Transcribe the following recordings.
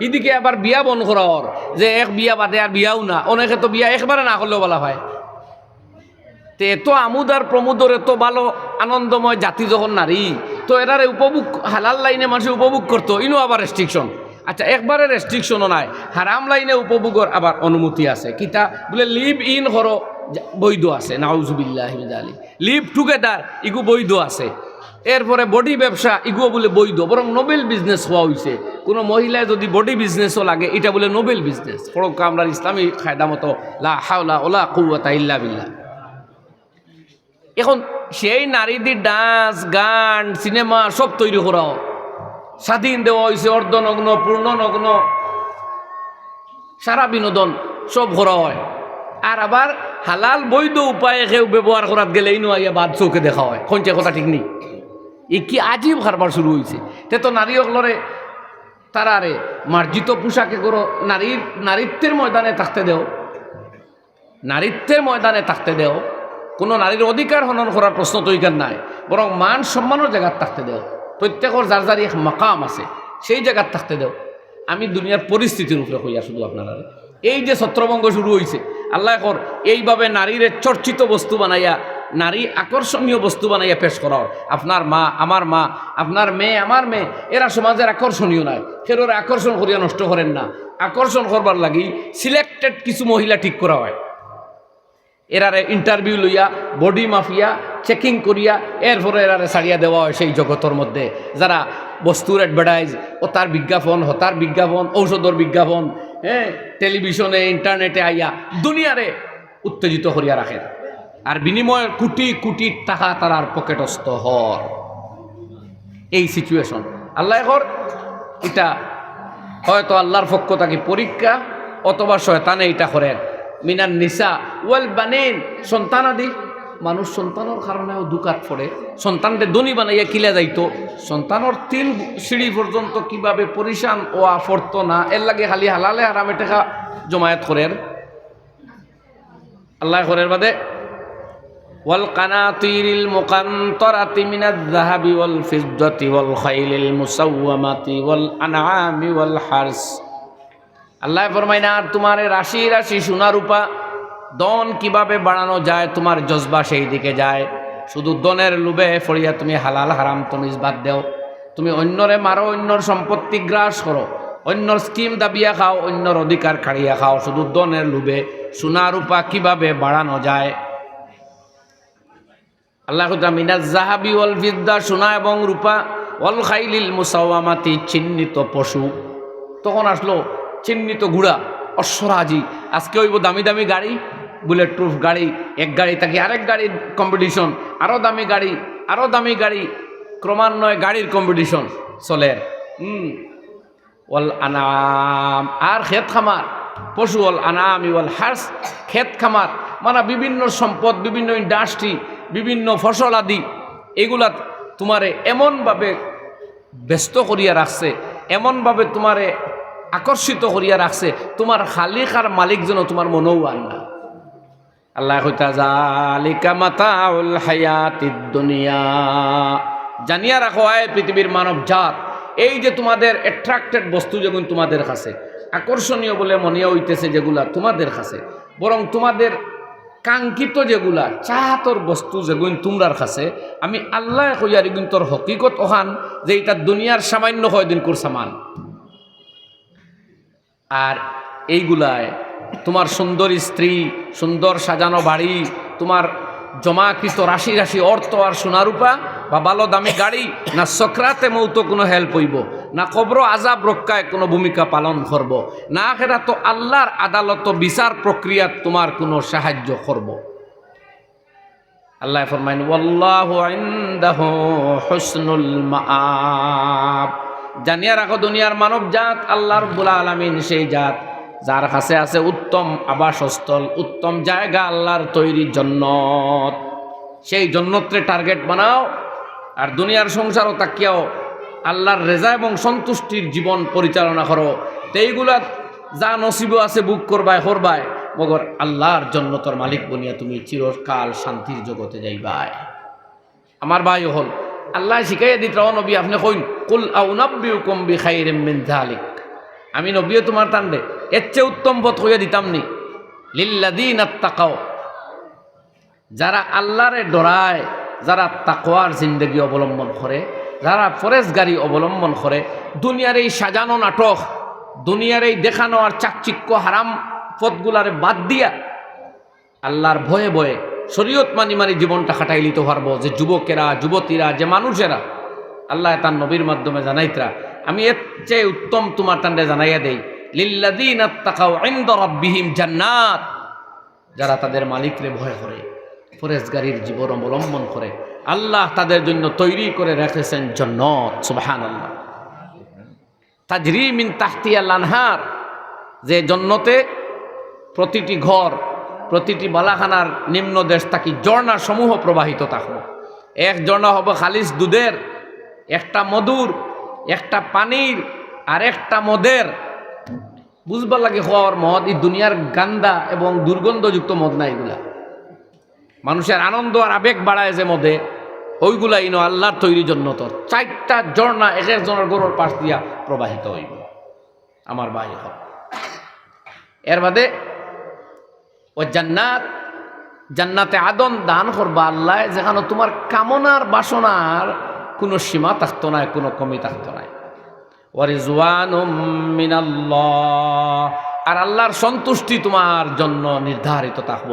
এদিকে আবার বিয়া বন করার যে এক বিয়া বাদে আর বিয়াও না। অনেকে তো বিয়া একবারে না করলেও বলা হয়। তে এত আমোদ আর প্রমোদর এত ভালো, আনন্দময় জাতি যখন নারী, তো এরারে উপভোগ, হালাল লাইনে মানুষ উপভোগ করতো, ইনো আবার রেস্ট্রিকশন আচ্ছা একবারে রেস্ট্রিকশনও নাই, হারাম লাইনে উপভোগের আবার অনুমতি আছে। কিতা বলে, লিভ ইন করো। যা- বৈধ আছে, নাউজুবিল্লাহ আলী লিভ টুগেদার, ইগু বৈধ আছে। এরপরে বডি ব্যবসা ইগুও বলে বৈধ, বরং নোবেল বিজনেস হওয়া হয়েছে কোনো মহিলায় যদি বডি বিজনেসও লাগে, এটা বলে নোবেল বিজনেস। ফরক আমরা ইসলামী খায়দা মতো লা হাওলা ওলা কুয়াতা ইল্লা বিল্লা এখন সেই নারীদের ডান্স, গান, সিনেমা সব তৈরি করাও। স্বাধীন দেওয়া হয়েছে অর্ধনগ্ন, পূর্ণনগ্ন। সারা বিনোদন সব করা হয়। আর আবার হালাল বৈধ উপায়ে কেউ ব্যবহার করার গেলে ইনো আইয়া বাদ চৌকে দেখা হয়। কোনটা কথা ঠিক নেই? এই কি আজীব কারবার শুরু হয়েছে তে তো নারী অকলরে তারারে মার্জিত পোশাকে করো নারীর নারীত্বের ময়দানে থাকতে দেও। নারীত্বের ময়দানে থাকতে দেও। কোনো নারীর অধিকার হনন করার প্রশ্ন তো এখান নাই। বরং মান সম্মানের জায়গার থাকতে দেও। প্রত্যেকের যার যার এক মাকাম আছে, সেই জায়গার থাকতে দেও। আমি দুনিয়ার পরিস্থিতির উপরে হইয়া শুধু আপনারা এই যে ছত্রভঙ্গ শুরু হয়েছে আল্লাহ কর, এইভাবে নারীর চর্চিত বস্তু বানাইয়া নারী আকর্ষণীয় বস্তু বানাইয়া পেশ করা হয়। আপনার মা, আমার মা, আপনার মেয়ে, আমার মেয়ে, এরা সমাজের আকর্ষণীয় নয়। ফের ওরা আকর্ষণ করিয়া নষ্ট করেন না। আকর্ষণ করবার লাগি সিলেক্টেড কিছু মহিলা ঠিক করা হয়। এরারে ইন্টারভিউ লইয়া বডি মাফিয়া চেকিং করিয়া, এরপরে এরারে ছাড়িয়া দেওয়া হয় সেই জগতের মধ্যে। যারা বস্তুর অ্যাডভার্টাইজ ও তার বিজ্ঞাপন হতার বিজ্ঞাপন, ঔষধর বিজ্ঞাপন হ্যাঁ টেলিভিশনে ইন্টারনেটে আইয়া দুনিয়ারে উত্তেজিত করিয়া রাখেন আর বিনিময়ে কোটি কোটি টাকা তারার পকেটস্থ হর এই সিচুয়েশন আল্লাহ কর এটা হয়তো আল্লাহর পক্ষ তাকে পরীক্ষা অথবা শয়তানে এটা করেন মিনান নিসা ওয়াল বানেন সন্তানাদি মানুষ সন্তানের কারণেও দুকাত পড়ে। সন্তানকে দনি বানাইয়া কিলা যাইতো। সন্তানের তিন সিঁড়ি পর্যন্ত কীভাবে পরিশান ও আফরত না, এর লাগে খালি হালালে হারামে টেকা জমায়েত করেন। আল্লাহ করের বাদে والقناطير المقنطرة من الذهب والفضة والخيل المسومة والأنعام والحرث আল্লাহ ফরমাই না আর তোমার এই রাশি রাশি সোনা রূপা দন কিভাবে বাড়ানো যায় তোমার জজবা সেই দিকে যায় শুধু দনের লোভে ফড়িয়া তুমি হালাল হারাম তুমি বাদ দেও তুমি অন্যরে মারো অন্যর সম্পত্তি গ্রাস করো অন্যর স্কিম দাবিয়া খাও অন্যর অধিকার খাড়িয়া খাও শুধু দনের লোভে সোনা রূপা কিভাবে বাড়ানো যায় আল্লাহ মিনাজ জাহাবি ওয়াল ফিদ্দা সোনা এবং রূপা, ওয়াল খাইলিল মুসাওয়ামাতি, চিহ্নিত পশু। তখন আসলো চিহ্নিত ঘোড়া অশ্বরাজি। আজকে হইব দামি দামি গাড়ি বুলেট প্রুফ গাড়ি, এক গাড়ি থাকি আরেক গাড়ির কম্পিটিশন আরও দামি গাড়ি আরও দামি গাড়ি, ক্রমান্বয়ে গাড়ির কম্পিটিশন চলে। ওয়াল আনাম, আর খেত খামার, পশু ওয়াল আনাম, ওয়াল হার্স খেত খামার। মানে বিভিন্ন সম্পদ, বিভিন্ন ইন্ডাস্ট্রি বিভিন্ন ফসল আদি, এগুলা তোমারে এমনভাবে ব্যস্ত করিয়া রাখছে, এমনভাবে তোমারে আকর্ষিত করিয়া রাখছে, তোমার খালিক আর মালিক যেন তোমার মনেও না। আল্লাহ কইতা মাতাউল হায়াতিদ দুনিয়া। জানিয়া রাখো, আয় পৃথিবীর মানব জাত এই যে তোমাদের অ্যাট্রাক্টেড বস্তু যেগুলো তোমাদের কাছে, আকর্ষণীয় বলে মনে হইতেছে যেগুলা তোমাদের কাছে, বরং তোমাদের কাঙ্ক্ষিত যেগুলা চাহাতর বস্তু যেগুলো তোমরার কাছে আমি আল্লাহ কইয়ারি কিন্তু তোর হকিকত ওখান যে এটা দুনিয়ার সামান্য হয় দিন কোর সামান। আর এইগুলায় তোমার সুন্দর স্ত্রী, সুন্দর সাজানো বাড়ি, তোমার জমাকৃত রাশি রাশি অর্থ আর সোনারূপা বা ভালো দামি গাড়ি না সক্রাতে মৌত কোনো হেল্প হইব। না কবর আজাব রক্ষায় কোনো ভূমিকা পালন করব। না সেটা তো আল্লাহর আদালত বিচার প্রক্রিয়াত তোমার কোনো সাহায্য করব। আল্লাহ ফরমাইন জানিয়া রাখো, দুনিয়ার মানব জাত আল্লাহ রব্বুল আলামিন সেই জাত, যার কাছে আছে উত্তম আবাসস্থল, উত্তম জায়গা আল্লাহর তৈরির জন্নত। সেই জন্নত্রে টার্গেট বানাও, আর দুনিয়ার সংসারও তাকিয়াও আল্লাহর রেজা এবং সন্তুষ্টির জীবন পরিচালনা করো। তো এইগুলা যা নসিব আছে বুক করবায় করবায়, মগর আল্লাহর জন্য তোর মালিক বনিয়া তুমি চিরকাল শান্তির জগতে যাইবাই আমার ভাই হল, আল্লাহ শিখাইয়া দিত নবী, আপনি কইন, কুল আউনাব্বিউকুম বিখাইরিম মিন যালিক। আমি নবীও তোমার তান্ডে এর চেয়ে উত্তম পথ হইয়া দিতাম নি লিল্লাদিন আত্মাকাও যারা আল্লাহরে ডরায়, যারা তাকওয়ার জিন্দগি অবলম্বন করে যারা ফরেজগারি অবলম্বন করে, দুনিয়ার এই সাজানো নাটক, দুনিয়ার এই দেখানো আর চাকচিক্য হারাম পথগুলারে বাদ দিয়া আল্লাহর ভয়ে ভয়ে শরীয়ত মানি মানি জীবনটা খাটাই লিতে পারব। যে যুবকেরা, যুবতীরা, যে মানুষেরা, আল্লাহ তার নবীর মাধ্যমে জানাইতরা, আমি এর চেয়ে উত্তম তোমার টান্ডে জানাইয়া দেই লিল্লাদিন আত্তাকাও ইনদ রাব্বিহিম জান্নাত, যারা তাদের মালিকরে ভয় করে। ফরেজগারির জীবন অবলম্বন করে। আল্লাহ তাদের জন্য তৈরি করে রেখেছেন জন্নত সুবহান আল্লাহ তাজরি মিন তাহতিয়া লানহার যে জন্নতে প্রতিটি ঘর, প্রতিটি বালাখানার নিম্ন দেশ থাকি ঝর্ণা সমূহ প্রবাহিত থাকব। এক ঝর্ণা হবে খালিস দুধের, একটা মধুর, একটা পানির, আর একটা মদের। বুঝবার লাগে হওয়ার মদ, এই দুনিয়ার গান্দা এবং দুর্গন্ধযুক্ত মদ না এগুলা। মানুষের আনন্দ আর আবেগ বাড়ায় যে মদে ওইগুলা ইনো আল্লাহর তৈরি জন্য তো। চারটা ঝর্ণা এক একজনের গরুর পাশ দিয়া প্রবাহিত হইব। আমার ভাই হল এর বাদে, ও জান্নাত, জান্নাতে আদন দান করবা আল্লাহ, যেখানে তোমার কামনার বাসনার কোনো সীমা থাকতো না, কোনো কমি থাকতো না। ওয়ারিজওয়ানুম মিনাল্লাহ। আর আল্লাহর সন্তুষ্টি তোমার জন্য নির্ধারিত থাকব।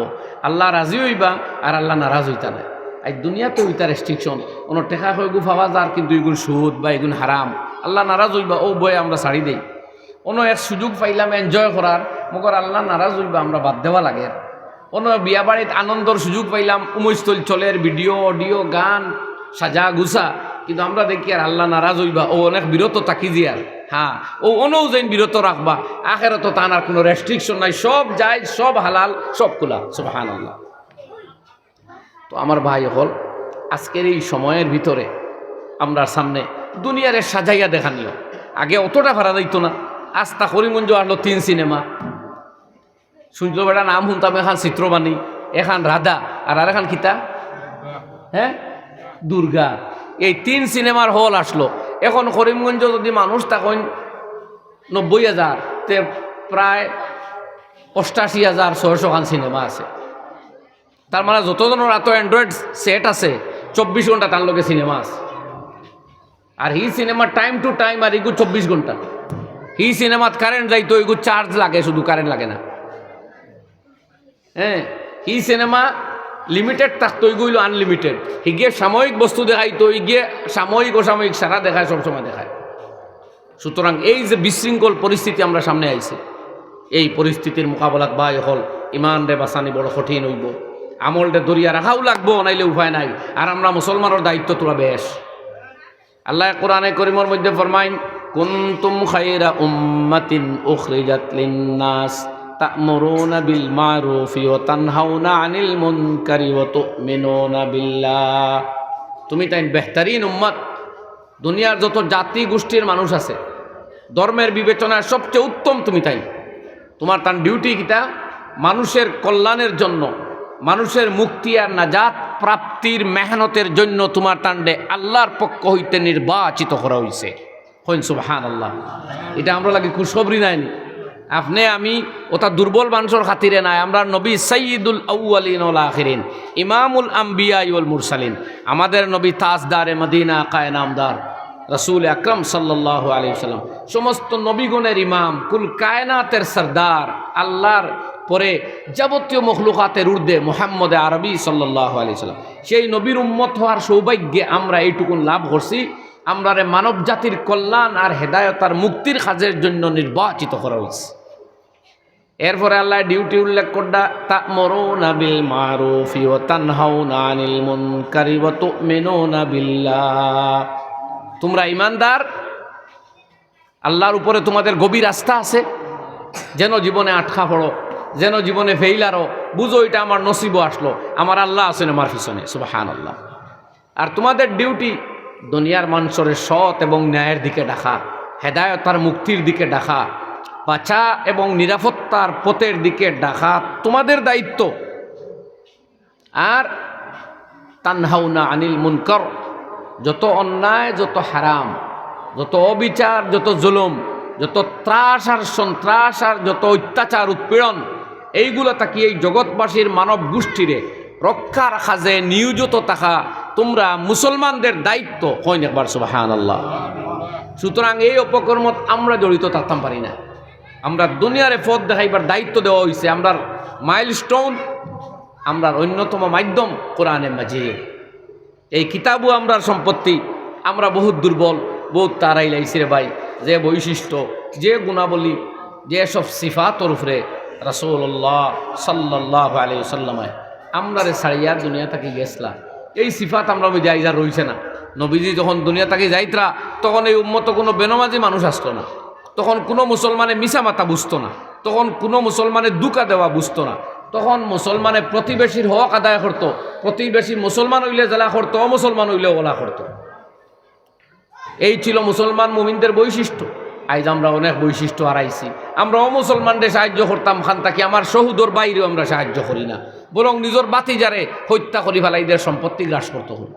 আল্লাহ রাজি হইবা, আর আল্লাহ নারাজ হইতা না এই দুনিয়াতে হইতা রেস্ট্রিকশন কোনো টেকা হয়ে গু পাওয়া যার কিন্তু এগুলো সুদ বা এগুলো হারাম। আল্লাহ নারাজ হইবা, ও বই আমরা ছাড়ি দেই। কোনো এক সুযোগ পাইলাম এনজয় করার, মগর আল্লাহ নারাজ হইবা, আমরা বাদ দেওয়া লাগে। কোনো বিয়া বাড়িত আনন্দর সুযোগ পাইলাম, উমৈস্থল চলের ভিডিও অডিও গান সাজা গুছা কিন্তু আমরা দেখি আর আল্লাহ নারাজ হইবা, ও অনেক বিরত তাকি আর। হ্যাঁ ও অনও যেন বিরত রাখবা। আখের তো তানার কোনো রেস্ট্রিকশন নাই, সব যাই সব হালাল, সব খোলা। সব আল্লাহ তো আমার ভাই হল, আজকের এই সময়ের ভিতরে আমরা সামনে দুনিয়ারে সাজাইয়া দেখানিও আগে অতটা ভাড়া দিত না আস্তা করিমঞ্জ আনলো তিন সিনেমা। শুনছিল বেটা, নাম শুনতাম, এখান চিত্রবাণী, এখান রাধা, আর আর এখান কিতা? হ্যাঁ? দুর্গা। এই তিন সিনেমার হল আসলো। এখন করিমগঞ্জ যদি মানুষ তখন নব্বই হাজার, তে প্রায় অষ্টাশি হাজার ছয়শো খান সিনেমা আছে। তার মানে যতজনের এত অ্যান্ড্রয়েড সেট আছে, চব্বিশ ঘণ্টা তার লগে সিনেমা আছে। আর হি সিনেমা টাইম টু টাইম আর এগু চব্বিশ ঘণ্টা হি সিনেমাত কারেন্ট যাইতো এগু চার্জ লাগে, শুধু কারেন্ট লাগে না। হ্যাঁ হি সিনেমা লিমিটেড থাকতো এগুলো আনলিমিটেড হিগিয়ে সাময়িক বস্তু দেখাইতো গিয়ে সাময়িক অসাময়িক সারা দেখায় সবসময় দেখায় সুতরাং এই যে বিশৃঙ্খল পরিস্থিতি আমরা সামনে আইছি এই পরিস্থিতির মোকাবেলাত বা হল ইমান রে বাসানি বড় কঠিন হইব। আমলটা দরিয়া রাখাও লাগবো, নাইলে উপায় নাই। আর আমরা মুসলমানের দায়িত্ব তোরা বেশ আল্লাহ কোরআনে করিমর মধ্যে ফরমাইন কুনতুম খাইরা উম্মাতিন উখরিজাত লিন্নাস তা'মুরুনা বিল মারুফি ওয়া তানহাউনা আনিল মুনকারি ওয়া তু'মিনুনা বিল্লাহ। তুমি তাই বেহতারিন উম্মত। দুনিয়ার যত জাতি গোষ্ঠীর মানুষ আছে, ধর্মের বিবেচনায় সবচেয়ে উত্তম তুমি তাই তোমার তার ডিউটি কিটা মানুষের কল্যাণের জন্য, মানুষের মুক্তি আর নাজাত প্রাপ্তির মেহনতের জন্য তোমার তান্ডে আল্লাহর পক্ষ হইতে নির্বাচিত করা হয়েছে হইন সুবহান আল্লাহ এটা আমরা লাগে খুশবরি নাইনি আপনি, আমি ওটা দুর্বল মানুষের খাতিরে নাই, আমরা নবী সঈদুল আউআলিন আখিরিন, ইমামুল আম্বিয়া ইউল মুরসালিন, আমাদের নবী তাজদারে মদিনা কায়নামদার রসুল আকরম সাল্লাহ আলী সাল্লাম সমস্ত নবীগণের ইমাম, কুল কায়নাতের সর্দার, আল্লাহর পরে যাবতীয় মখলুকাতের ঊর্ধ্বে মোহাম্মদ আরবি সাল্লাহ আলী সাল্লাম সেই নবীর উম্মত হওয়ার সৌভাগ্যে আমরা এইটুকুন লাভ করছি আমরা মানব জাতির কল্যাণ আর হেদায়তার মুক্তির কাজের জন্য নির্বাচিত করা হয়েছে। এরপরে আল্লাহ ডিউটি উল্লেখ করডা তা মরুনা বিল মারুফি ও তানহাউনা আনিল মুনকারি ওয়া তুমিনুনা তোমরা ইমানদার আল্লাহর উপরে তোমাদের গভীর আস্থা আছে। যেন জীবনে আটকা পড়ো, যেন জীবনে ফেইলারও বুঝো এটা আমার নসিবও আসলো, আমার আল্লাহ আছেন আমার পিছনে সুবাহান আল্লাহ আর তোমাদের ডিউটি দুনিয়ার মানুষের সৎ এবং ন্যায়ের দিকে ডাকা, হেদায়ত হেদায়তার মুক্তির দিকে ডাকা বাঁচা এবং নিরাপত্তার পথের দিকে ডাকা তোমাদের দায়িত্ব। আর তানহাউনা আনিল মুনকর, যত অন্যায়, যত হারাম, যত অবিচার, যত জুলুম, যত ত্রাস আর সন্ত্রাস আর যত অত্যাচার, উৎপীড়ন, এইগুলো তাকি এই জগৎবাসীর মানব গোষ্ঠীরে রক্ষা রাখা যে নিয়োজিত থাকা তোমরা মুসলমানদের দায়িত্ব হয় একবার সুবাহান আল্লাহ সুতরাং এই অপকর্মত আমরা জড়িত থাকতাম পারি না। আমরা দুনিয়ারে পথ দেখাইবার দায়িত্ব দেওয়া হয়েছে আমরা মাইল স্টোন আমরা অন্যতম মাধ্যম কোরআনে মাঝে এই কিতাবও আমরার সম্পত্তি, আমরা বহুত দুর্বল, বহুত তারাই লাইছি রে ভাই, যে বৈশিষ্ট্য, যে গুণাবলী, যে সব সিফা উপরে রাসৌল্লাহ সাল্লাহ আলী সাল্লামায় আমরা রে সারিয়ার দুনিয়া থাকি গেছলা। এই সিফাত আমরা যাই যা রইছে না। নবীজি যখন দুনিয়া থাকি যাইতরা, তখন এই উম্মত কোনো বেনমাজি মানুষ আসতো না। তখন কোনো মুসলমানে মিশা মাতা বুঝতো না, তখন কোনো মুসলমানে দুকা দেওয়া বুঝতো না, তখন মুসলমানে প্রতিবেশীর হক আদায় করতো, প্রতিবেশী মুসলমান হইলে জেলা করতো, অমুসলমান হইলে ওলা করতো। এই ছিল মুসলমান মুমিনদের বৈশিষ্ট্য। আজ আমরা অনেক বৈশিষ্ট্য হারাইছি। আমরা অমুসলমানদের সাহায্য করতাম, খান তাকে আমার সহুদর বাইরেও আমরা সাহায্য করি না। বরং নিজের বাতি যারে হত্যা করি, ফেলাইদের সম্পত্তি গ্রাস করতে। হল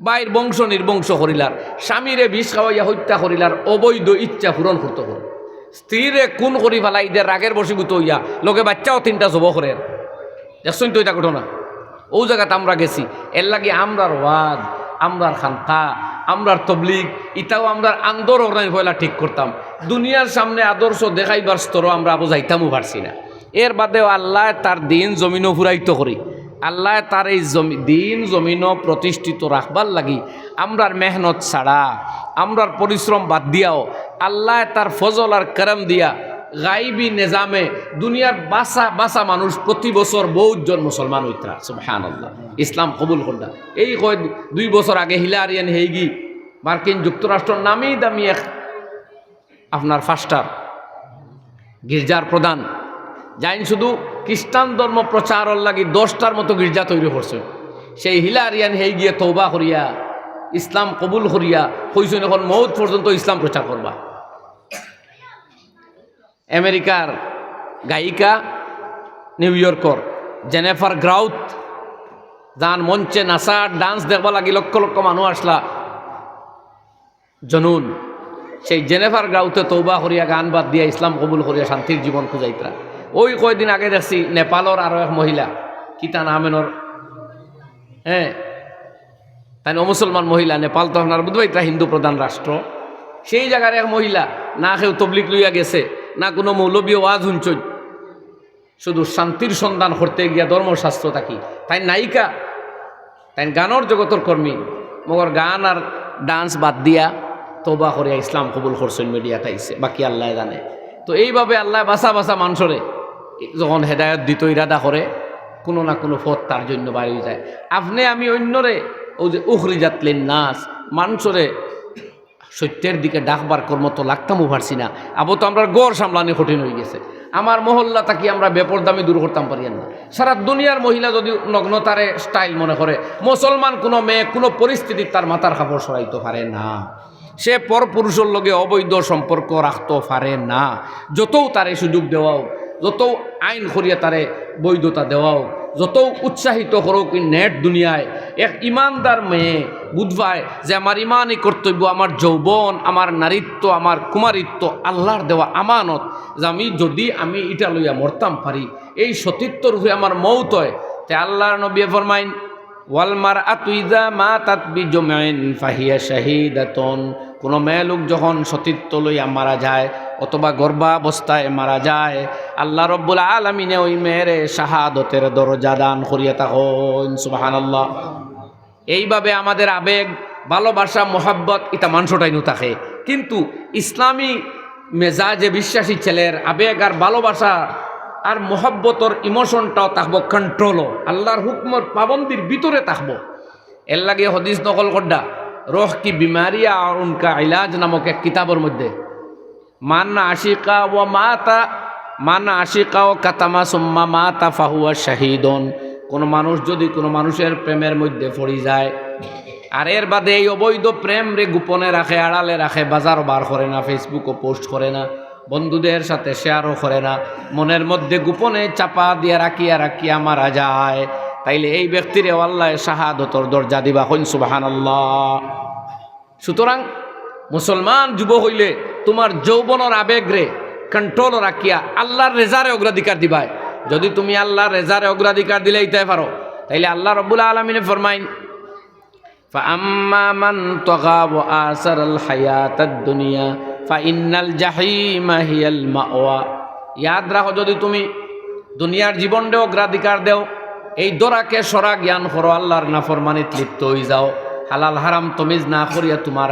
বাইর বংশ নির্বংশ করিলার স্বামীরে বিষ খাওয়াইয়া হত্যা করিলার অবৈধ ইচ্ছা পূরণ করতে হল। স্ত্রীরে কোন করি ফেলাইদের রাগের বসীভূত হইয়া, লোকে বাচ্চাও তিনটা জব করে। দেখছেন তো এটা ঘটনা? ও জায়গাতে আমরা গেছি, এর লাগে আমরার ওয়াজ আমরার খানকা, আমরার তবলিগ ইটাও আমরার আন্দোলন পয়লা ঠিক করতাম। দুনিয়ার সামনে আদর্শ দেখাইবার স্তরও আমরা বুঝাইতামও পারছি না। এর বাদেও আল্লাহ তার দিন জমিনও ফুরাইত করি। আল্লাহ তার এই জমি দিন জমিনও প্রতিষ্ঠিত রাখবার লাগি। আমরার মেহনত ছাড়া, আমরার পরিশ্রম বাদ দিয়াও, আল্লাহ তার ফজল আর করম দিয়া গাইবি নিজামে দুনিয়ার বাসা বাসা মানুষ প্রতি বছর বহুজন মুসলমান হইতরা সুবহান আল্লাহ ইসলাম কবুল করলা। এই কয় দুই বছর আগে হিলারিয়ান হেইগি মার্কিন যুক্তরাষ্ট্র নামি দামি এক আপনার ফাস্টার, গির্জার প্রধান যাইন শুধু খ্রিস্টান ধর্ম প্রচারর লাগি দশটার মতো গির্জা তৈরি করছে। সেই হিলারিয়ান হেই গিয়ে তৌবা করিয়া, ইসলাম কবুল করিয়া কইছেন এখন মৌত পর্যন্ত ইসলাম প্রচার করবা। আমেরিকার গায়িকা নিউ ইয়র্কর জেনেফার গ্রাউথ যান মঞ্চে নাচার ডান্স দেখবা লাগি লক্ষ লক্ষ মানুষ আসলা। জনুন, সেই জেনেফার গ্রাউতে তৌবা করিয়া গান বাদ দিয়া ইসলাম কবুল করিয়া শান্তির জীবন খুঁজাইতরা ওই কয়দিন আগে দেখছি নেপালর আরও এক মহিলা কিতা নামেনর হ্যাঁ তাই মুসলমান মহিলা, নেপাল তো আপনার বুঝবাই তা হিন্দু প্রধান রাষ্ট্র সেই জায়গার এক মহিলা, না কেউ তবলিক লইয়া গেছে, না কোনো মৌলবীয় ওয়াজ হুঞ্চই শুধু শান্তির সন্ধান করতে গিয়া ধর্মশাস্ত্র থাকি। তাই নায়িকা তাই গানর জগতর কর্মী মগর গান আর ডান্স বাদ দিয়া তোবা করে ইসলাম কবুল করছেন মিডিয়া তাইছে বাকি আল্লাহ জানে। তো এইভাবে আল্লাহ বাসা বাসা মানুষরে যখন হেদায়ত দিত, ইরাদা করে, কোনো না কোনো পথ তার জন্য বাড়ি যায়। আপনি, আমি অন্যরে, ও যে উখরি জাতলেন নাচ মানুষরে সত্যের দিকে ডাকবার কর্মত লাগতামও পারছি না। আবো তো আমরা গড় সামলানি কঠিন হয়ে গেছে। আমার মহল্লা তাকি আমরা বেপরদামি দূর করতাম পারি না। সারা দুনিয়ার মহিলা যদি নগ্নতারে স্টাইল মনে করে, মুসলমান কোনো মেয়ে, কোনো পরিস্থিতি তার মাথার কাপড় সরাইতে পারে না। সে পর পুরুষের লগে অবৈধ সম্পর্ক রাখতে পারে না। যতও তারে সুযোগ দেওয়াও যত আইন করিয়া তারে বৈধতা দেওয়াও যত উৎসাহিত করুক নেট দুনিয়ায় এক ইমানদার মেয়ে বুধবায় যে আমার ইমানই কর্তব্য আমার যৌবন আমার নারীত্ব আমার কুমারিত্ব আল্লাহর দেওয়া আমানত যে আমি যদি আমি ইটা লইয়া মরতাম পারি এই সতীত্বর হয়ে আমার মৌত হয়। তে আল্লাহর নবী ফরমাইন ওয়ালমার আতুইদা মা তাতবি জমাইন ফাহিয়া শাহিদাতন। কোনো মেয়ে লোক যখন সতীত্ব লইয়া মারা যায়, অথবা গর্ভাবস্থায় মারা যায়, আল্লাহ রব্বুল আলমিনে ওই মেয়ের শাহাদতের দরজা দান করিয়া তখন সুবাহান আল্লাহ এইভাবে আমাদের আবেগ, ভালোবাসা, মোহাব্বত এটা মাংসটাই নু থাকে। কিন্তু ইসলামী মেজাজে বিশ্বাসী ছেলের আবেগ আর ভালোবাসা আর মোহাব্বতর ইমোশনটাও থাকব কন্ট্রোলও আল্লাহর হুকমর পাবন্দির ভিতরে থাকব এর লাগে হদিস নকল করডা রোহ কি বিমারিয়া আর উনকা ইলাজ নামক এক কিতাবের মধ্যে। মান্না আশিকা ও মাতা মান্না আশিকা ও কাতামা সুম্মা মাতা ফাহুয়া শাহিদন। কোনো মানুষ যদি কোনো মানুষের প্রেমের মধ্যে পড়ি যায়, আর এর বাদে এই অবৈধ প্রেম রে গোপনে রাখে, আড়ালে রাখে বাজারও বার করে না ফেসবুকও পোস্ট করে না বন্ধুদের সাথে শেয়ারও করে না মনের মধ্যে গোপনে চাপা দিয়ে রাখিয়া রাখিয়া মারা যায় তাইলে এই ব্যক্তিরে আল্লাহ শাহাদতর দরজা দিবা হইন সুবাহান আল্লাহ সুতরাং মুসলমান যুবক হইলে তোমার যৌবনের আবেগরে কন্ট্রোল রাখিয়া আল্লাহর রেজারে অগ্রাধিকার দিবাই যদি তুমি আল্লাহর রেজারে অগ্রাধিকার দিলে ইতে পারো তাইলে আল্লাহ রব্বুল আলমিনে ফরমাইন فأما من طغى وآثر الحياة الدنيا ফাইনাল ইন্নাল জাহিমাহিয়াল মাওয়া। ইয়াদ রাখো, যদি তুমি দুনিয়ার জীবনটাও অগ্রাধিকার দেও, এই দোরাকে সরা জ্ঞান করো, আল্লাহর নাফরমানিত লিপ্ত হয়ে যাও। হালাল হারাম তমিজ না করিয়া তোমার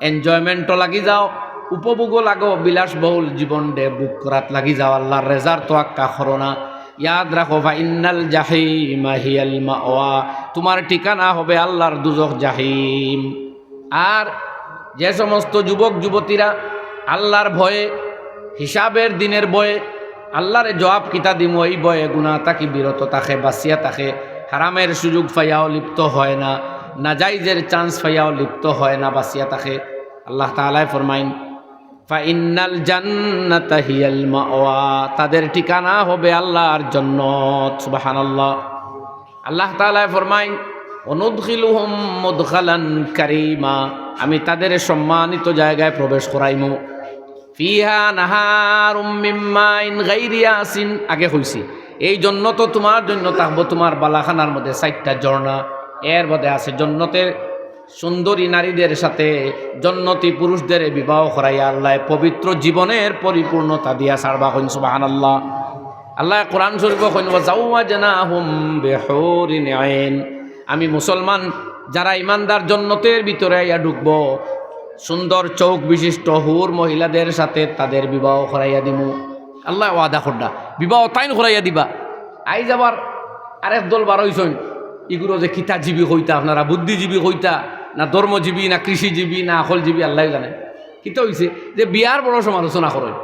এনজয়মেন্টও লাগি যাও, উপভোগও লাগো, বিলাসবহুল জীবন দে বুক করাত লাগি যাও, আল্লাহর রেজার তো আক্কা করো না। ইয়াদ রাখো ভাই ইন্নাল জাহিমাহিয়াল মাওয়া। তোমার ঠিকানা হবে আল্লাহর দুজক জাহিম। আর যে সমস্ত যুবক, যুবতীরা আল্লাহর ভয়ে, হিসাবের দিনের বয়ে, আল্লাহরে জবাব কিতা দিম এই বয়ে গুণা তাকে বিরত তাকে, বাঁচিয়া তাকে, হারামের সুযোগ ফাইয়াও লিপ্ত হয় না, নাজাইজের চান্স ফাইয়াও লিপ্ত হয় না, বাঁচিয়া তাকে, আল্লাহ তালায় ফরমাইন ফাইনাল জান্নাতা হিয়াল মাওয়া, তাদের ঠিকানা হবে আল্লাহর জন্নত, সুবহানাল্লাহ। আল্লাহ তাআলায় ফরমাইন অনুদখিলুহুম আমি তাদের সম্মানিত জায়গায় প্রবেশ করাইমু। ফিহা নাহারুম মিম্মাইন গাইরি আসিন আগে হইছি। এই জন্য তো তোমার জন্য থাকব তোমার বালাখানার মধ্যে চারটা ঝর্ণা। এর মধ্যে আছে জন্নতের সুন্দরী নারীদের সাথে জন্নতি পুরুষদের বিবাহ করাইয়া আল্লাহ পবিত্র জীবনের পরিপূর্ণতা দিয়া সারবা হইন সুবাহান আল্লাহ আল্লাহ কোরআন শরীফ কইন জাওয়াজনাহুম বিহুরিন আইন আমি মুসলমান, যারা ইমানদার জন্নতের ভিতরে আইয়া ঢুকবো, সুন্দর চৌক বিশিষ্ট হুর মহিলাদের সাথে তাদের বিবাহ করাইয়া দিমু। আল্লাহ ওয়াদা করডা বিবাহ তাইন করাইয়া দিবা। আই যাবার আরেক দল বার হইছইন। ইগুলো যে কিতাজীবী হইতা আপনারা বুদ্ধিজীবী হইতা না ধর্মজীবী, না কৃষিজীবী, না আকলজীবী আল্লাহ জানে। কিতা হইছে যে বিয়ার বড় সমালোচনা করেন।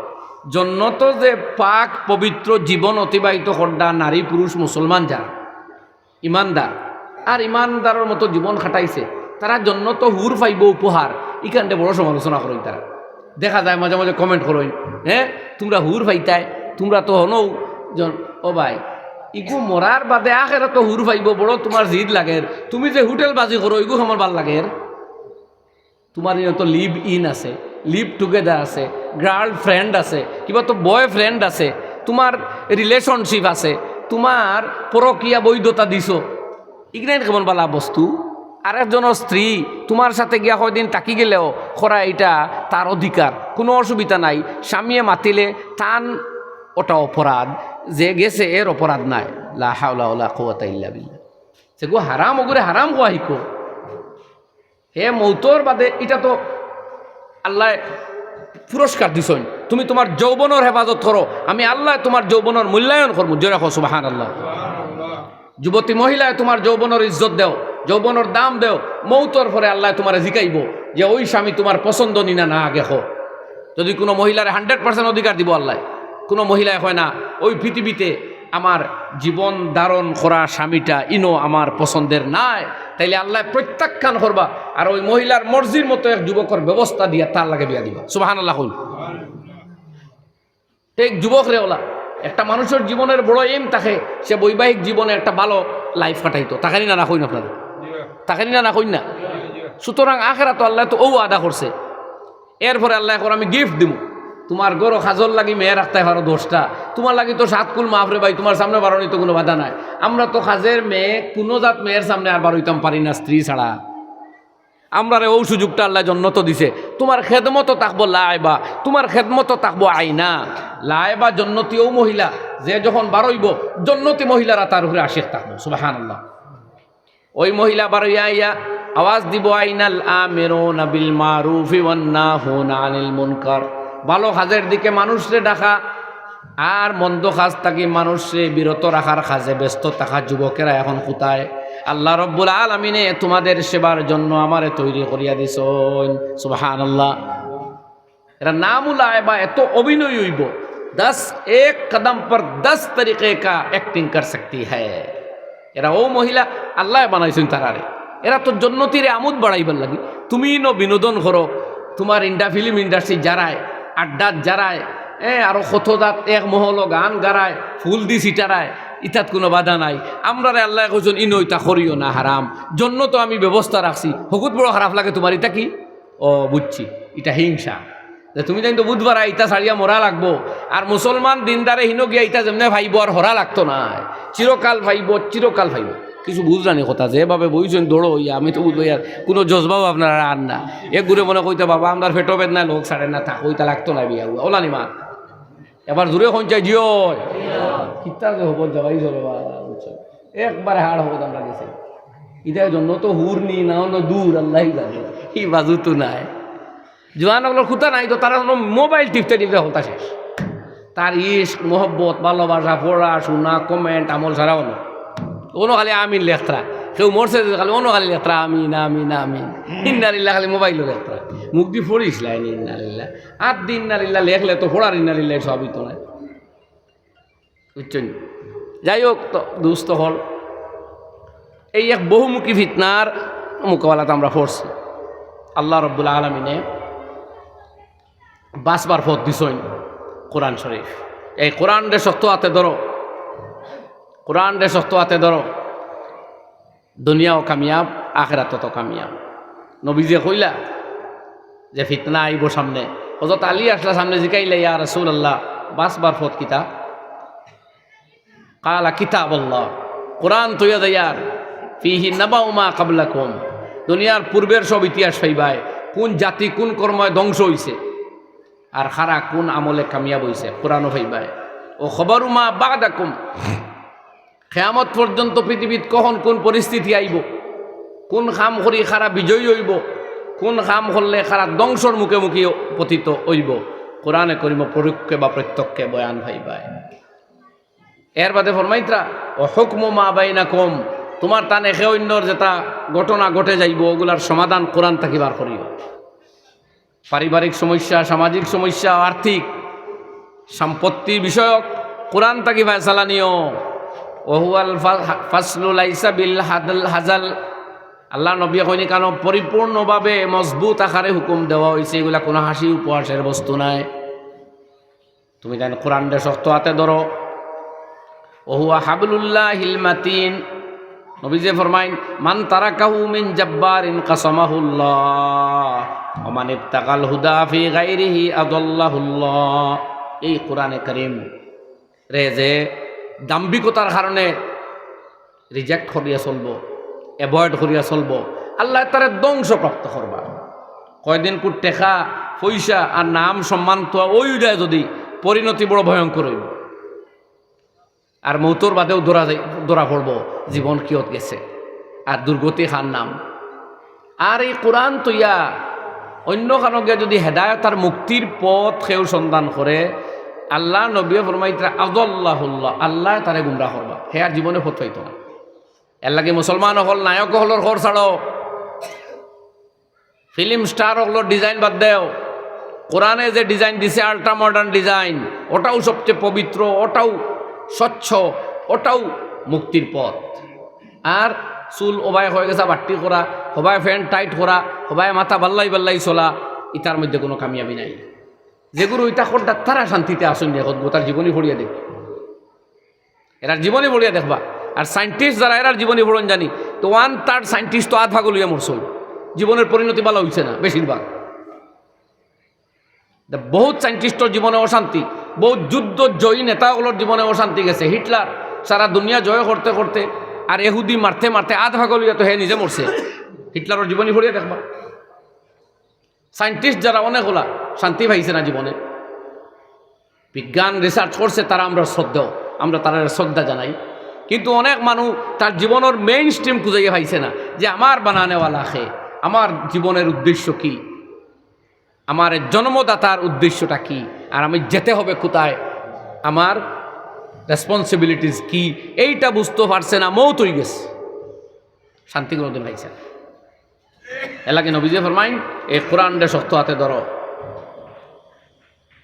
জন্নত যে পাক পবিত্র জীবন অতিবাহিত করডা নারী, পুরুষ, মুসলমান যারা, ইমানদার আর ইমানদারের মতো জীবন খাটাইছে, তারা জন্য তো হুর পাইব উপহার। ইখানটা বড় সমালোচনা করেন তারা। দেখা যায় মাঝে মাঝে কমেন্ট করেন হ্যাঁ তোমরা হুর পাইতায় তোমরা তো হনও ও ভাই, ইগু মরার বাদে আখেরা তো হুর পাইব, বড় তোমার জিদ লাগে। তুমি যে হোটেল বাজি করো, ইগু আমার ভালো লাগে। তোমার তো লিভ ইন আছে, লিভ টুগেদার আছে গার্ল ফ্রেন্ড আছে, কিবা তো বয় ফ্রেন্ড আছে তোমার রিলেশনশিপ আছে তোমার পরকীয়া বৈধতা দিছ। ইগনাইন কেমন বালা বস্তু। আর একজনের স্ত্রী তোমার সাথে গিয়া কয়দিন তাকি গেলেও খরা এটা তার অধিকার, কোনো অসুবিধা নাই। স্বামীয়ে মাতিলে টান ওটা অপরাধ, যে গেছে এর অপরাধ নাই। লা হাওলা ওলা কুওয়াতা ইল্লা সে গো হারাম ওগুরে হারাম কোয়া হিকো? হে মৌতর বাদে, এটা তো আল্লাহ পুরস্কার দিছইন তুমি তোমার যৌবনের হেফাজত করো। আমি আল্লাহ তোমার যৌবনের মূল্যায়ন করব। জোরে রাখো সুবাহান আল্লাহ যুবতী মহিলায় তোমার যৌবনের ইজ্জত দেও, যৌবনের দাম দেও, মৌতর পরে আল্লাহ তোমার জিকাইব যে ওই স্বামী তোমার পছন্দ নিনা না আগে হো। যদি কোনো মহিলার হান্ড্রেড পার্সেন্ট অধিকার দিব আল্লাহ, কোনো মহিলায় হয় না, ওই পৃথিবীতে আমার জীবন ধারণ করা স্বামীটা ইনো আমার পছন্দের নাই, তাইলে আল্লাহ প্রত্যাখ্যান করবা, আর ওই মহিলার মর্জির মতো এক যুবকের ব্যবস্থা দিয়া তার লাগে বিয়া দিবা। সুবাহান আল্লাহ হল ঠিক যুবক রে ওলা। একটা মানুষের জীবনের বড় এম থাকে সে বৈবাহিক জীবনে একটা ভালো লাইফ কাটাইতো। তাকানি না না কইন আপনারা? তাকানি না না কইন না? সুতরাং আখেরা তো আল্লাহ তো ও আদা করছে। এরপরে আল্লাহ এখন আমি গিফট দিব তোমার গরো খাজল লাগি মেয়ে রাখতে পারো দোষটা তোমার লাগি তো সাত কুল মাফরে ভাই, তোমার সামনে বারোনি তো কোনো বাধা নাই। আমরা তো খাজের মেয়ে, কোনো জাত মেয়ের সামনে আর বারোইতাম পারি না স্ত্রী ছাড়া। আমরা ও সুযোগটা আল্লাহ জন্নত দিছে। তোমার খেদমতো তাকবো লাইবা তোমার খেদমতো তাকবো আইনা। জন্নতি ও মহিলা, যে যখন বারইব, জন্নতি মহিলারা তার উপরে আশেখ থাকব সুবাহান আল্লাহ ওই মহিলা বারইয়া ইয়া আওয়াজ দিব, আইনাল আমিরুন বিল মারুফি ওয়ান আনিল মুনকার। ভালো কাজের দিকে মানুষরে ডাকা, আর মন্দ কাজ থাকি মানুষরে বিরত রাখার কাজে ব্যস্ত থাকা যুবকেরা এখন কোথায়? আল্লাহ রব্বুল আলমিনে তোমাদের সেবার জন্য আমারে তৈরি করিয়া দিস সুবাহান আল্লাহ এরা নামুলা বা এত অভিনয় হইব। দস এক কদম পর দস তরিকে কা অ্যাক্টিং কর सकती है এরা ও মহিলা আল্লাহ বানাইছেন তারারে এরা তো জন্নতিরে আমোদ বাড়াইবার লাগি তুমি ন বিনোদন করো তোমার ইন্ডা ফিল্ম ইন্ডাস্ট্রি যারায় আড্ডাত যারায় এ আরো কতদাত এক মহল গান গারায় ফুল দি সিটারায় ইতাত কোনো বাধা নাই আমরা রে আল্লাহ কইছেন ইনো ইতা করিও না হারাম জন্য তো আমি ব্যবস্থা রাখছি হকুত বড় খারাপ লাগে তোমার ইটা কি ও বুঝছি এটা হিংসা যে তুমি জানি তো বুধবার ইটা ছাড়িয়া মরা লাগবো। আর মুসলমান দিনদারে হিন গিয়া ইটা যেমনে ভাইব আর হরা লাগতো না চিরকাল ভাইব চিরকাল ভাইব কিছু বুঝলানি কথা যেভাবে বইছেন দৌড়ো হইয়া আমি তো বুঝব আর কোনো জজবাও আপনারা আর না। এ ঘুরে মনে কইতে, বাবা আমার ফেটো বেদ না লোক ছাড়ে না, থাক ওইটা লাগতো না বিয়া ওলানি মা এবার দূরে সঞ্চয় জিও কিতা যে হব যাবাই চলো একবারে হাড় হব আমরা গেছে ইটার জন্য তো হুর নি না দূর আল্লাহ জানে। ই বাজু তো নাই। জোয়ানগুলোর খুঁতা নাই তো তারা মোবাইল টিপতে টিপতে হতা শেষ তার ইস্ক মোহব্বত, ভালোবাসা পড়া শোনা কমেন্ট আমল ছাড়াও না কোনো খালি আমিন লেখরা কেউ মরছে খালি অন্য খালি লেখরা আমিন আমিন আমিন। ইন্নারিল্লা খালি মোবাইল লেখরা মুখ দিয়ে পড়িস লাইন ইন্নারিল্লা আর দিন লেখলে তো পড়ার ইন্নারিল্লা সবই তো নাই। বুঝছেন যাই হোক, তো দুস্থ হল। এই এক বহুমুখী ফিতনার মোকাবেলাতে আমরা পড়ছি আল্লাহ রব্বুল আলমিনে বাসবার পথ দিছইন কোরআন শরীফ। এই কোরআন রে শক্ত হাতে ধরো। কোরআন রে শক্ত হাতে ধরো। দুনিয়াও কামিয়াব আখেরাত তো কামিয়াব। নবীজে কইলা যে ফিতনা আইব সামনে। হজরত আলী আসলা সামনে জিকাইলে, ইয়া রসুল আল্লাহ বাসবার পথ কিতা? কালা কিতাব আল্লাহ কোরআন তৈয়া দেয়ার ফিহি নাবাউমা কাবলা কম দুনিয়ার পূর্বের সব ইতিহাস পাইবায় কোন জাতি কোন কর্ময় ধ্বংস হইছে? আর খারা কোন আমলে কামিয়াব হইছে? কোরআনও পাইবায় ও খবরুমা বাদাকুম। খেয়ামত পর্যন্ত পৃথিবীত কখন কোন পরিস্থিতি আইব? কোন খাম করি খারা বিজয়ী হইব? কোন খাম করলে খারা ধ্বংসর মুখে মুখে পতিত হইব? কোরআনে করিম পরোক্ষে বা প্রত্যক্ষে বয়ান ভাইবায় এর বাদে ফরমাইত্রা ও হুকমো মা বাইনা কম তোমার টান একে অন্যর যেটা ঘটনা ঘটে যাইব ওগুলার সমাধান কোরআন থাকি বার করিও। পারিবারিক সমস্যা, সামাজিক সমস্যা, আর্থিক সম্পত্তি বিষয়ক কোরআন থাকি ফয়সালা নিও। ওহুয়াল ফাসলুল আইসা বিল হাদল হাজাল। আল্লাহ নবী কইনি কেন পরিপূর্ণভাবে মজবুত আকারে হুকুম দেওয়া হয়েছে এগুলা কোনো হাসি উপহাসের বস্তু নাই। তুমি জানো কোরআন দে শক্ত হাতে ধরো। ওহুয়া হাবলুল্লাহ হিলমাতিন নবীজে ফরমাইন, মান তারাকাহু মিন জাব্বারিন কাসামাহুল্লাহ ওমান ইবতাকাল হুদা ফি গাইরিহি আদাল্লাহুল্লাহ। এই কোরআনে করিম রে যে দাম্ভিকতার কারণে রিজেক্ট করিয়া চলব এভয়েড করিয়া চলব, আল্লাহ তারে ধ্বংসপ্রাপ্ত করবা। কয়দিন কুট টেকা পয়সা আর নাম সম্মান তো ওই যায় যদি পরিণতি বড় ভয়ঙ্কর হইব। আর মৌতর বাদেও দৌড়া দৌড়া পড়ব জীবন কিয়ত গেছে? আর দুর্গতি খান নাম। আর এই কোরআন তৈয়া অন্য কারণকে যদি হেদায়তার মুক্তির পথ সেও সন্ধান করে আল্লাহ নবী ফরমাইতরা আদল্লাহুল্লাহ, আল্লাহ তারে গুমরা করবা হে আর জীবনে পথ পাইত না। এর লাগে মুসলমান হল নায়ক হলর ঘর ছাড়ো। ফিল্ম স্টার হলর ডিজাইন বাদ দেও। কোরআনে যে ডিজাইন দিছে আল্ট্রা মডার্ন ডিজাইন, ওটাও সবচেয়ে পবিত্র ওটাও স্বচ্ছ, ওটাও মুক্তির পথ। আর চুল ওবায় হয়ে গেছে, বাট্টি করা হবায় ফ্যান টাইট করা হবায় মাথা বাল্লাই বাল্লাই চলা ইটার মধ্যে কোনো কামিয়াবি নাই। যেগুলো ইটা করটা তারা শান্তিতে আসুন দেখব তার জীবনী ভরিয়া দেখব এরার জীবনী ভরিয়া দেখবা। আর সাইন্টিস্ট যারা এরার জীবনী ভরণ জানি, তো ওয়ান থার্ড সাইন্টিস্ট তো আধ ভাগ লইয়া মরছই। জীবনের পরিণতি ভালো হইছে না, বেশিরভাগ। বহুত সাইন্টিস্টর জীবনে অশান্তি। বহুত যুদ্ধ জয়ী নেতাগুলোর জীবনে অশান্তি গেছে। হিটলার সারা দুনিয়া জয় করতে করতে আর এহুদি মারতে মারতে আধ ভাগ লইয়া তো হে নিজে মরছে হিটলারের জীবনী ভরিয়া দেখবা সাইন্টিস্ট যারা অনেক হলা শান্তি পাইছে না জীবনে বিজ্ঞান রিসার্চ করছে তারা আমরা শ্রদ্ধা আমরা তারা শ্রদ্ধা জানাই। কিন্তু অনেক মানুষ তার জীবনের মেইন স্ট্রিম খুঁজে পাইছে না, যে আমার বানানেওয়ালা খে আমার জীবনের উদ্দেশ্য কি? আমার জন্মদাতার উদ্দেশ্যটা কি? আর আমি যেতে হবে কোথায়? আমার রেসপন্সিবিলিটিস কি? এইটা বুঝতে পারছে না মৌ হয়ে গেছে। শান্তি কোনোদিন পাইছে এলাকে নবীজে ফরমাইন, এই কোরআনটা শক্ত হাতে ধরো।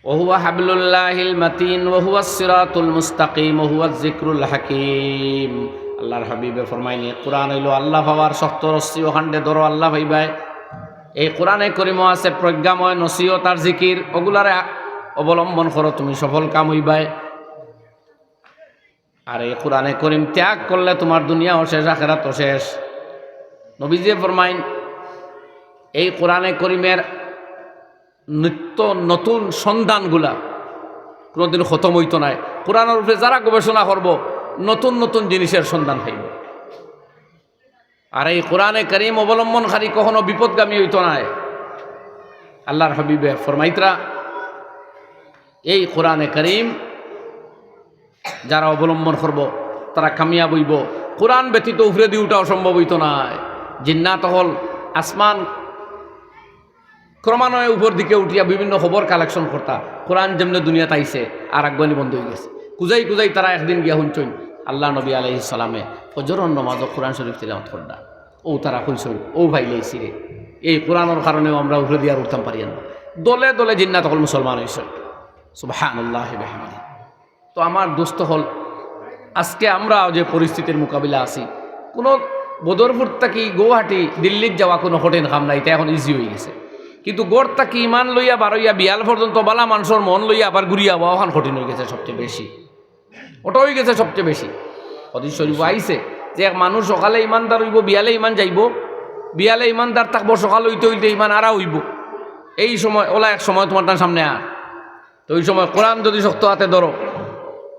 ওহুয়া হাবলুল্লাহিল মাতিন ওহুয়া সিরাতুল মুস্তাকিম ওহুয়া জিক্রুল হাকিম। আল্লাহর হাবিবে ফরমাইনি কোরআন হইল আল্লাহ ভাবার শক্ত রশ্মি, ওখানটে ধরো, আল্লাহ ভাইবাই এই কোরআনে করিম আছে, প্রজ্ঞাময়, নসিহত আর জিকির, ওগুলারে অবলম্বন করো, তুমি সফল কাম হইবাই। আর এই কোরআনে করিম ত্যাগ করলে তোমার দুনিয়াও শেষ, আখেরাতও শেষ। নবীজি ফরমাইন, এই কোরআনে করিমের নিত্য নতুন সন্ধানগুলা কোনোদিন খতম হইতো নাই। কোরআনের উপরে যারা গবেষণা করব, নতুন নতুন জিনিসের সন্ধান পাইব। আর এই কোরআনে করিম অবলম্বনকারী কখনো বিপদগামী হইতো নাই। আল্লাহর হাবিবে ফরমাইতরা এই কোরআনে করিম যারা অবলম্বন করব, তারা কামিয়াব হইব। কোরআন ব্যতীত উফরে দিয়ে উঠা অসম্ভব হইতো নাই জিন্নাত হল আসমান ক্রমান্বয়ে উপর দিকে উঠিয়া বিভিন্ন খবর কালেকশন করতা। কোরআন যেমনি দুনিয়াতে আইছে, আর আগুয়ানি বন্ধ হয়ে গেছে। কুজাই কুজাই তারা একদিন গিয়া শুনছই আল্লাহ নবী আলহি সালামে ফজরন নমাজ কোরআন শরীফ তিলামত করডা ও তারা শুনছই ও ভাই লেছি রে এই কোরআনের কারণেও আমরা উপরে দিয়ে আর উঠতাম পারি না। দলে দলে জিন্নাত হল মুসলমান হয়েছে সুবাহান আল্লাহ বেহমানি তো আমার দুস্থ হল, আজকে আমরা যে পরিস্থিতির মোকাবিলা আছি, কোনো বদরপুর থাকি গুয়াহাটি, দিল্লির যাওয়া কোনো হোটেল খাম নাই এটা এখন ইজি হয়ে গেছে। কিন্তু গড় তাকি ইমান লইয়া বারইয়া বিয়াল পর্যন্ত বালা মানুষের মন লইয়া আবার ঘুরিয়া আওয়া, ওখান কঠিন হয়ে গেছে সবচেয়ে বেশি। ওটা হয়ে গেছে সবচেয়ে বেশি। হদিস শরীফ আইছে যে এক মানুষ সকালে ইমানদার হইব, বিয়ালে ইমান যাইব। বিয়ালে ইমানদার থাকব, সকাল হইতে হইতে ইমান আরা হইব। এই সময়, ওলা এক সময় তোমার সামনে আ তো ওই সময় কোরআন যদি শক্ত হাতে ধরো,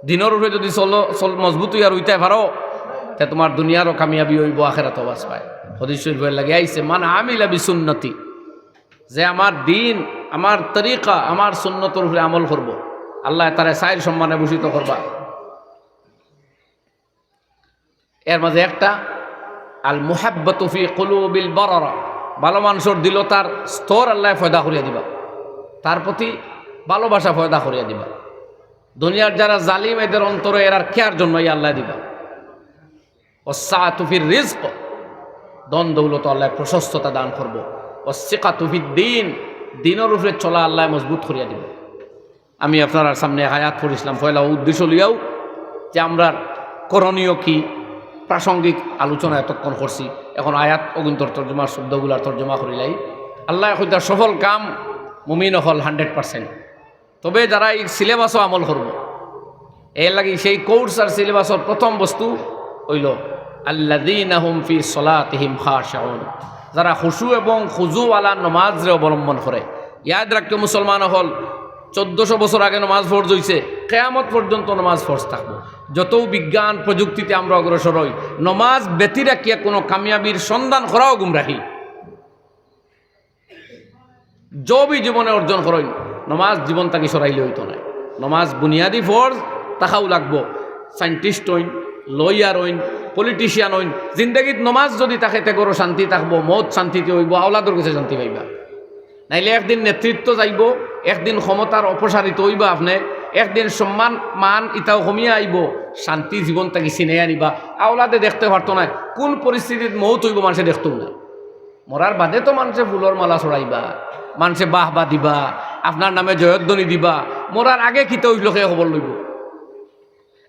দিনের উপরে যদি চলো, চল মজবুত হইয়া রইতে পারো, তে তোমার দুনিয়ারও কামিয়াবি হইব, আখেরাত বাস পায়। হদিস শরীফ লাগে, আইছে, মান আমিলা বিসুন্নতি যে আমার দিন, আমার তরিকা, আমার সুন্নতর উপরে আমল করব। আল্লাহ তারা সাইর সম্মানে ভূষিত করবা। এর মাঝে একটা আল মুহাব্বতফি কলুবিল বরারা ভালো মানুষের দিল তার স্তর আল্লাহ ফয়দা করিয়া দিবা। তার প্রতি ভালোবাসা ফয়দা করিয়া দিবা। দুনিয়ার যারা জালিম, এদের অন্তরে এরার খেয়ার জন্য আল্লাহ দিবা। ও সা তুফির রিস্ক দন দৌলত আল্লাহ প্রশস্ততা দান করব। ও শেখা তুফির দিন। দিনের উপরে চলা আল্লাহ মজবুত করিয়া দিব। আমি আপনার সামনে হায়াত করেছিলাম পয়লা উদ্দেশ্য লিয়াও যে আমরা করণীয় কি, প্রাসঙ্গিক আলোচনা এতক্ষণ করছি। এখন আয়াত অগুন্তর তর্জমা শব্দগুলার তর্জমা করিলাই। আল্লাহ সফল কাম মুমিন হল হান্ড্রেড পার্সেন্ট। তবে যারা এই সিলেবাসও আমল করব, এর লাগি সেই কোর্স আর সিলেবাসর প্রথম বস্তু হইল আল্লাদিন ফি সলাতিহিম খাশাউন যারা খুশু এবং খুজু আলা নমাজরে অবলম্বন করে। ইয়াদ রাখতে মুসলমান হল চোদ্দশো বছর আগে নমাজ ফরজ হয়েছে কেয়ামত পর্যন্ত নমাজ ফরজ থাকব। যত বিজ্ঞান প্রযুক্তিতে আমরা অগ্রসর হই, নমাজ ব্যতি রাখিয়া কোনো কামিয়াবির সন্ধান করাও গুমরাহি। জবই জীবনে অর্জন করই। নমাজ জীবন তাকে সরাইলে হইতো না। নমাজ বুনিয়াদি ফরজ, তাহাও লাগবো। সাইন্টিস্ট হইন, লয়ার হইন, পলিটিশিয়ান হইন, জিন্দগিত নমাজ যদি তাকে তেগরো শান্তি থাকব, মত শান্তিতে হইব, আওলাদর কাছে শান্তি পাইবা। নাইলে একদিন নেতৃত্ব যাইব, একদিন ক্ষমতার অপসারিত হইবা আপনি, একদিন সম্মান, মান ইটাও কমিয়া আইব, শান্তি জীবন তাকে চিনে আনিবা। আওলাদে দেখতে পারতো না, কোন পরিস্থিতিত মৌত হইব মানুষে দেখতেও না। মরার বাদে তো মানুষে ফুলর মালা চড়াইবা, মানুষে বাহ বা দিবা আপনার নামে জয়ধ্বনি দিবা, মরার আগে কিতে হইল সে খবর লইব?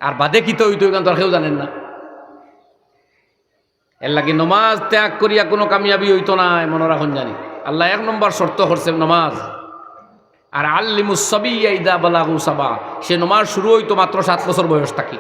আর বাদে কিতে হইতো কেন তোর কেউ জানেন না। এর লাগি নমাজ ত্যাগ করিয়া কোনো কামিয়াবি হইতো না মনে রাখুন জানি। আল্লাহ এক নম্বর শর্ত করছে নমাজ। আর আল্লিমুসবি ইদা বালাগু সাবা সে নমাজ শুরু হইতো মাত্র সাত বছর বয়স থাকি।